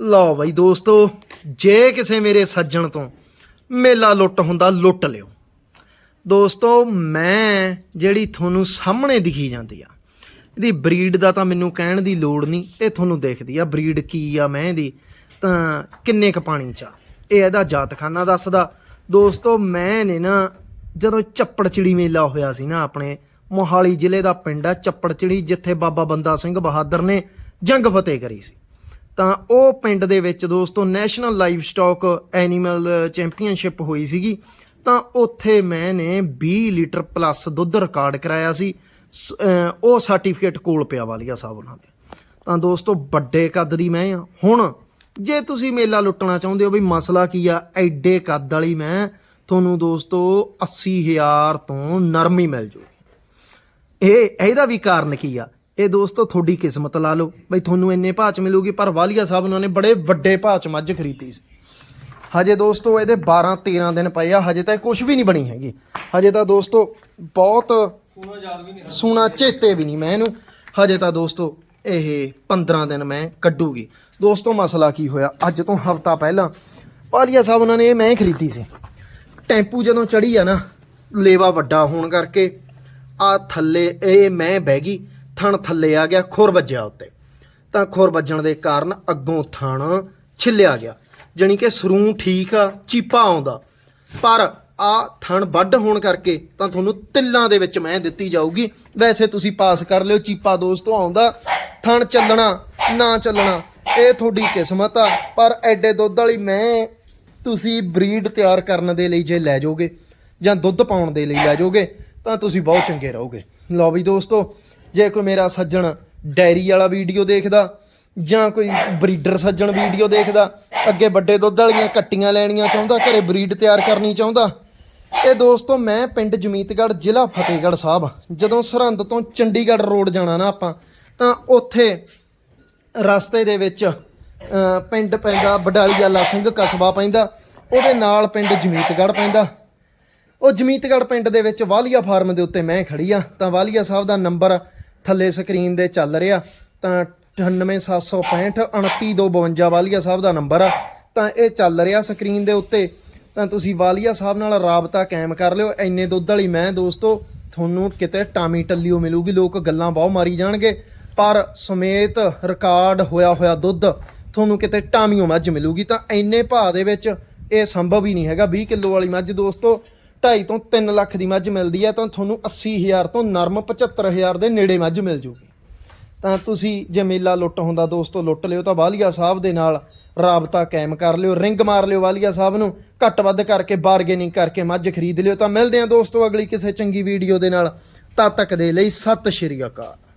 ਲਓ ਬਾਈ ਦੋਸਤੋ, ਜੇ ਕਿਸੇ ਮੇਰੇ ਸੱਜਣ ਤੋਂ ਮੇਲਾ ਲੁੱਟ ਹੁੰਦਾ, ਲੁੱਟ ਲਿਓ। ਦੋਸਤੋ, ਮੈਂ ਜਿਹੜੀ ਤੁਹਾਨੂੰ ਸਾਹਮਣੇ ਦਿਖੀ ਜਾਂਦੀ ਆ, ਇਹਦੀ ਬਰੀਡ ਦਾ ਤਾਂ ਮੈਨੂੰ ਕਹਿਣ ਦੀ ਲੋੜ ਨਹੀਂ, ਇਹ ਤੁਹਾਨੂੰ ਦੇਖਦੀ ਆ, ਬਰੀਡ ਕੀ ਆ ਮੈਂ ਇਹਦੀ, ਤਾਂ ਕਿੰਨੇ ਕ ਪਾਣੀ ਚ ਆ। ਇਹ ਇਹਦਾ ਜਾਤਖਾਨਾ ਦੱਸਦਾ। ਦੋਸਤੋ, ਮੈਂ ਨੇ ਨਾ ਜਦੋਂ ਚੱਪੜਚਿੜੀ ਮੇਲਾ ਹੋਇਆ ਸੀ ਨਾ ਆਪਣੇ, ਮੋਹਾਲੀ ਜ਼ਿਲ੍ਹੇ ਦਾ ਪਿੰਡ ਆ, ਚੱਪੜਚਿੜੀ, ਜਿੱਥੇ ਬਾਬਾ ਬੰਦਾ ਸਿੰਘ ਬਹਾਦਰ ਨੇ ਜੰਗ ਫਤਿਹ ਕਰੀ ਸੀ। ਤਾਂ ਉਹ ਪਿੰਡ ਦੇ ਵਿੱਚ ਦੋਸਤੋ national livestock animal championship ਹੋਈ ਸੀਗੀ। ਤਾਂ ਉੱਥੇ ਮੈਂ ਨੇ 20 ਲੀਟਰ ਪਲੱਸ ਦੁੱਧ ਰਿਕਾਰਡ ਕਰਾਇਆ ਸੀ। ਸ- ਉਹ ਸਰਟੀਫਿਕੇਟ ਕੋਲ ਪਿਆ ਵਾਲੀਆ ਸਾਹਿਬ ਉਹਨਾਂ ਦੇ। ਤਾਂ ਦੋਸਤੋ ਵੱਡੇ ਕੱਦ ਦੀ ਮੈਂ ਆ ਹੁਣ ਜੇ ਤੁਸੀਂ ਮੇਲਾ ਲੁੱਟਣਾ ਚਾਹੁੰਦੇ ਹੋ ਵੀ ਮਸਲਾ ਕੀ ਆ, ਐਡੇ ਕੱਦ ਵਾਲੀ ਮੈਂ, ਤੁਹਾਨੂੰ ਦੋਸਤੋ 80000 ਤੋਂ ਨਰਮੀ ਮਿਲ ਜੂਗੀ। ਇਹ, ਇਹਦਾ ਵੀ ਕਾਰਨ ਕੀ ਆ? ਇਹ ਦੋਸਤੋ, ਤੁਹਾਡੀ ਕਿਸਮਤ ਲਾ ਲਓ। ਬਈ ਤੁਹਾਨੂੰ ਇੰਨੇ ਭਾਅ ਚ ਮਿਲੂਗੀ, ਪਰ ਵਾਲੀਆ ਸਾਹਿਬ ਉਹਨਾਂ ਨੇ ਬੜੇ ਵੱਡੇ ਭਾਅ ਚ ਮੱਝ ਖਰੀਦੀ ਸੀ। ਹਜੇ ਦੋਸਤੋ, ਇਹਦੇ 12 13 ਦਿਨ ਪਏ ਆ, ਹਜੇ ਤਾਂ ਕੁਝ ਵੀ ਨਹੀਂ ਬਣੀ ਹੈਗੀ। ਹਜੇ ਤਾਂ ਦੋਸਤੋ, ਬਹੁਤ ਸੁਣਾ ਚੇਤੇ ਵੀ ਨਹੀਂ ਮੈਂ ਇਹਨੂੰ। ਹਜੇ ਤਾਂ ਦੋਸਤੋ, ਇਹ 15 ਦਿਨ ਮੈਂ ਕੱਢੂਗੀ। ਦੋਸਤੋ, ਮਸਲਾ ਕੀ ਹੋਇਆ? ਅੱਜ ਤੋਂ ਹਫਤਾ ਪਹਿਲਾਂ ਵਾਲੀਆ ਸਾਹਿਬ ਉਹਨਾਂ ਨੇ ਇਹ ਮੈਂ ਖਰੀਦੀ ਸੀ। ਟੈਂਪੂ ਜਦੋਂ ਚੜੀ ਆ ਨਾ, ਲੇਵਾ ਵੱਡਾ ਹੋਣ ਕਰਕੇ, ਆ ਥੱਲੇ ਇਹ ਮੈਂ ਬਹਿ ਗਈ। ਥਣ ਥੱਲੇ ਆ ਗਿਆ, ਖੁਰ ਵੱਜਿਆ ਉੱਤੇ। ਤਾਂ ਖੁਰ ਵੱਜਣ ਦੇ ਕਾਰਨ ਅੱਗੋਂ ਥਣ ਛਿੱਲਿਆ ਗਿਆ, ਜਾਣੀ ਕਿ ਸਰੂ ਠੀਕ ਆ, ਚੀਪਾ ਆਉਂਦਾ। ਪਰ ਆ ਥਣ ਵੱਡ ਹੋਣ ਕਰਕੇ ਤਾਂ ਤੁਹਾਨੂੰ ਤਿੱਲਾਂ ਦੇ ਵਿੱਚ ਮੈਂ ਦਿੱਤੀ ਜਾਊਗੀ। ਵੈਸੇ ਤੁਸੀਂ ਪਾਸ ਕਰ ਲਿਓ, ਚੀਪਾ ਦੋਸਤੋ ਆਉਂਦਾ। ਥਣ ਚੱਲਣਾ, ਨਾ ਚੱਲਣਾ, ਇਹ ਤੁਹਾਡੀ ਕਿਸਮਤ ਆ। ਪਰ ਐਡੇ ਦੁੱਧ ਵਾਲੀ ਮੈਂ, ਤੁਸੀਂ ਬਰੀਡ ਤਿਆਰ ਕਰਨ ਦੇ ਲਈ ਜੇ ਲੈ ਜਾਓਗੇ ਜਾਂ ਦੁੱਧ ਪਾਉਣ ਦੇ ਲਈ ਲੈ ਜਾਓਗੇ, ਤਾਂ ਤੁਸੀਂ ਬਹੁਤ ਚੰਗੇ ਰਹੋਗੇ। ਲਓ ਵੀ ਦੋਸਤੋ ਜੇ ਕੋਈ ਮੇਰਾ ਸੱਜਣ ਡੈਰੀ ਵਾਲਾ ਵੀਡੀਓ ਦੇਖਦਾ, ਜਾਂ ਕੋਈ ਬਰੀਡਰ ਸੱਜਣ ਵੀਡੀਓ ਦੇਖਦਾ, ਅੱਗੇ ਵੱਡੇ ਦੁੱਧ ਵਾਲੀਆਂ ਕੱਟੀਆਂ ਲੈਣੀਆਂ ਚਾਹੁੰਦਾ, ਘਰੇ ਬਰੀਡ ਤਿਆਰ ਕਰਨੀ ਚਾਹੁੰਦਾ, ਇਹ ਦੋਸਤੋ ਮੈਂ ਪਿੰਡ ਜਮੀਤਗੜ੍ਹ, ਜ਼ਿਲ੍ਹਾ ਫਤਿਹਗੜ੍ਹ ਸਾਹਿਬ ਜਦੋਂ ਸਰਹੰਦ ਤੋਂ ਚੰਡੀਗੜ੍ਹ ਰੋਡ ਜਾਣਾ ਨਾ ਆਪਾਂ, ਤਾਂ ਉੱਥੇ ਰਸਤੇ ਦੇ ਵਿੱਚ ਪਿੰਡ ਪੈਂਦਾ ਬਡਾਲੀ ਵਾਲਾ ਸਿੰਘ ਕਸਬਾ ਪੈਂਦਾ, ਉਹਦੇ ਨਾਲ ਪਿੰਡ ਜਮੀਤਗੜ੍ਹ ਪੈਂਦਾ। ਉਹ ਜਮੀਤਗੜ੍ਹ ਪਿੰਡ ਦੇ ਵਿੱਚ ਵਾਲੀਆ ਫਾਰਮ ਦੇ ਉੱਤੇ ਮੈਂ ਖੜੀ ਆ ਤਾਂ ਵਾਲੀਆ ਸਾਹਿਬ ਦਾ ਨੰਬਰ ਥੱਲੇ ਸਕਰੀਨ ਦੇ ਚੱਲ ਰਿਹਾ, ਤਾਂ 98765 29252 ਵਾਲੀਆ ਸਾਹਿਬ ਦਾ ਨੰਬਰ ਆ। ਤਾਂ ਇਹ ਚੱਲ ਰਿਹਾ ਸਕਰੀਨ ਦੇ ਉੱਤੇ। ਤਾਂ ਤੁਸੀਂ ਵਾਲੀਆ ਸਾਹਿਬ ਨਾਲ ਰਾਬਤਾ ਕਾਇਮ ਕਰ ਲਿਓ। ਐਨੇ ਦੁੱਧ ਵਾਲੀ ਮੈਂ ਦੋਸਤੋ, ਤੁਹਾਨੂੰ ਕਿਤੇ ਟਾਮੀ ਟੱਲੀਓ ਮਿਲੂਗੀ। ਲੋਕ ਗੱਲਾਂ ਬਹੁਤ ਮਾਰੀ ਜਾਣਗੇ। ਪਰ ਸਮੇਤ ਰਿਕਾਰਡ ਹੋਇਆ ਹੋਇਆ ਦੁੱਧ ਤੁਹਾਨੂੰ ਕਿਤੇ ਟਾਮੀਓ ਮੱਝ ਮਿਲੂਗੀ। ਤਾਂ ਐਨੇ ਭਾਅ ਦੇ ਵਿੱਚ ਇਹ ਸੰਭਵ ਹੀ ਨਹੀਂ ਹੈਗਾ। 20 ਕਿਲੋ ਵਾਲੀ ਮੱਝ ਦੋਸਤੋ 2.5 ਤੋਂ 3 ਲੱਖ ਦੀ ਮੱਝ ਮਿਲਦੀ ਹੈ ਤਾਂ ਤੁਹਾਨੂੰ 80000 ਤੋਂ ਨਰਮ 75000 ਦੇ ਨੇੜੇ ਮੱਝ ਮਿਲ ਜੂਗੀ। ਤਾਂ ਤੁਸੀਂ ਜੇ ਮੇਲਾ ਲੁੱਟ ਹੁੰਦਾ ਦੋਸਤੋ, ਲੁੱਟ ਲਿਓ ਤਾਂ ਵਾਲੀਆ ਸਾਹਿਬ ਦੇ ਨਾਲ ਰਾਬਤਾ ਕਾਇਮ ਕਰ ਲਿਓ, ਰਿੰਗ ਮਾਰ ਲਿਓ ਵਾਲੀਆ ਸਾਹਿਬ ਨੂੰ, ਘੱਟ ਵੱਧ ਕਰਕੇ ਬਾਰਗੇਨਿੰਗ ਕਰਕੇ ਮੱਝ ਖਰੀਦ ਲਿਓ। ਤਾਂ ਮਿਲਦੇ ਹਾਂ ਦੋਸਤੋ ਅਗਲੀ ਕਿਸੇ ਚੰਗੀ ਵੀਡੀਓ ਦੇ ਨਾਲ। ਤਦ ਤੱਕ ਦੇ ਲਈ ਸਤਿ ਸ਼੍ਰੀ ਅਕਾਲ।